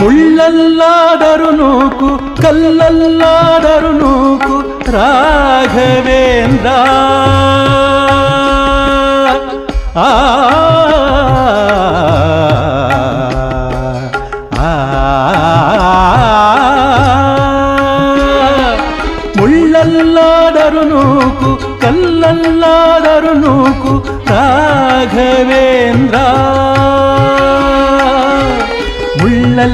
ಮುಳ್ಳಲ್ಲಾದರೂ ನೂಕು ಕಲ್ಲಲ್ಲಾದರೂ ನೂಕು ರಾಘವೇಂದ್ರ ಆ ಮುಳ್ಳಲ್ಲಾದರೂ ನೂಕು ಕಲ್ಲಲ್ಲಾದರೂ ನೂಕು ರಾಘವೇಂದ್ರ